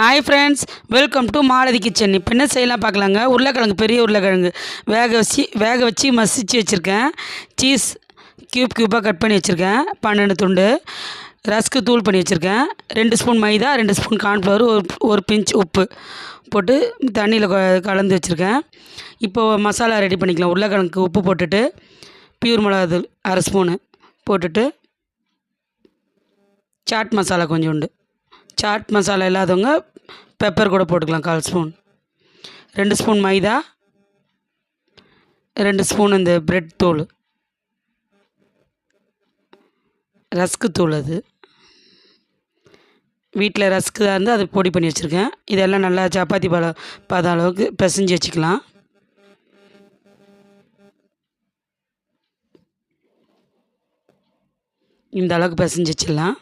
Hi friends welcome to Malathi kitchen இப்போ என்ன செய்யலாம் பார்க்கலாங்க? உருளைக்கிழங்கு பெரிய உருளைக்கிழங்கு. வேக வச்சு வேக வச்சு மசிச்சு வச்சுருக்கேன். சீஸ் க்யூப் க்யூப்பாக கட் பண்ணி வச்சுருக்கேன். பன்னெண்டு துண்டு. ரஸ்க்கு தூள் பண்ணி வச்சுருக்கேன். ரெண்டு ஸ்பூன் மைதா ரெண்டு ஸ்பூன் கார்ன்ஃப்ளவர் ஒரு ஒரு பிஞ்ச் உப்பு போட்டு தண்ணியில் கலந்து வச்சுருக்கேன். இப்போது மசாலா ரெடி பண்ணிக்கலாம். உருளைக்கிழங்குக்கு உப்பு போட்டுட்டு பியூர் மிளகாத்தூள் அரை ஸ்பூனு போட்டுட்டு சாட் மசாலா கொஞ்சோண்டு. சாட் மசாலா இல்லாதவங்க பெப்பர் கூட போட்டுக்கலாம் கால் ஸ்பூன் ரெண்டு ஸ்பூன் மைதா ரெண்டு ஸ்பூன் இந்த பிரெட் தூள். ரஸ்க்கு தூள் அது. வீட்டில் ரஸ்க்கு தான் இருந்து அது பொடி பண்ணி வச்சுருக்கேன். இதெல்லாம் நல்லா சப்பாத்தி பல பாத அளவுக்கு பிசைஞ்சு வச்சுக்கலாம். இந்த அளவுக்கு பிசைஞ்சு வச்சிடலாம்.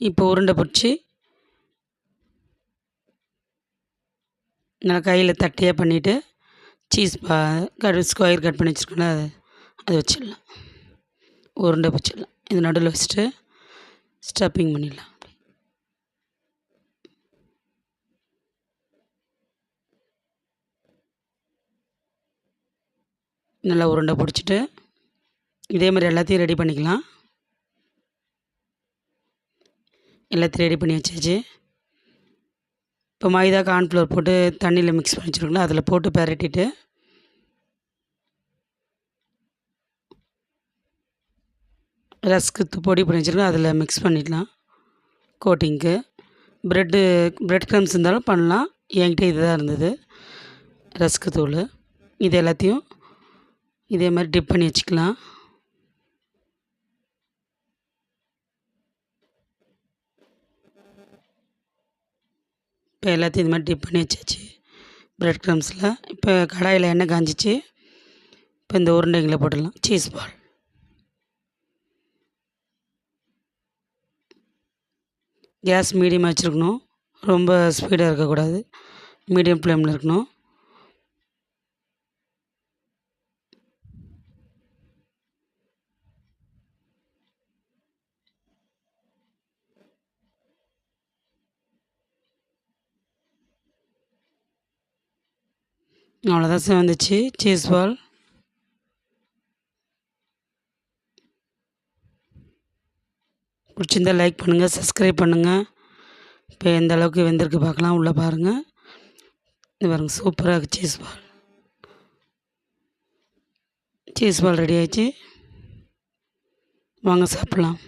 இப்போ உருண்டை பிடிச்சி நல்லா கையில் தட்டையாக பண்ணிவிட்டு சீஸ் பா கட் ஸ்கொயர் கட் பண்ணி வச்சுருக்கோம்ல அது அது வச்சிடலாம். உருண்டை பிடிச்சிடலாம். இது நடுவில் வச்சுட்டு ஸ்டப்பிங் பண்ணிடலாம். நல்லா உருண்டை பிடிச்சிட்டு இதே மாதிரி எல்லாத்தையும் ரெடி பண்ணிக்கலாம். எல்லாத்தையும் ரெடி பண்ணி வச்சாச்சு. இப்போ மைதா கார்ன்ஃப்ளவர் போட்டு தண்ணியில் மிக்ஸ் பண்ணி வச்சுருக்கோம்ல அதில் போட்டு பரட்டிட்டு. ரஸ்க்கு பொடி பண்ணி வச்சுருக்கோம் அதில் மிக்ஸ் பண்ணிடலாம் கோட்டிங்க்கு ப்ரெட்டு ப்ரெட் க்ரம்ஸ் இருந்தாலும் பண்ணலாம். என்கிட்ட இதுதான் இருந்தது. ரஸ்க்கு தூள். இது எல்லாத்தையும் இதே மாதிரி டிப் பண்ணி வச்சுக்கலாம். இப்போ எல்லாத்தையும் இது மாதிரி டிப் பண்ணி வச்சாச்சு. ப்ரெட் க்ரம்ஸில் இப்போ கடாயில் எண்ணெய் காஞ்சிச்சு. இப்போ இந்த உருண்டைங்களை போட்டுடலாம். சீஸ் பால் கேஸ் மீடியமாக வச்சுருக்கணும். ரொம்ப ஸ்பீடாக இருக்கக்கூடாது. மீடியம் ஃப்ளேமில் இருக்கணும். அவ்வளோதான் சார் வந்துச்சு. சீஸ் பால் பிடிச்சிருந்தா லைக் பண்ணுங்கள் சப்ஸ்கிரைப் பண்ணுங்கள் இப்போ எந்த அளவுக்கு வெந்திருக்கு பார்க்கலாம் உள்ளே பாருங்கள் இது பாருங்கள் சூப்பராக இருக்குது cheese ball cheese ball ready ஆயிடுச்சு. வாங்க சாப்பிட்லாம்.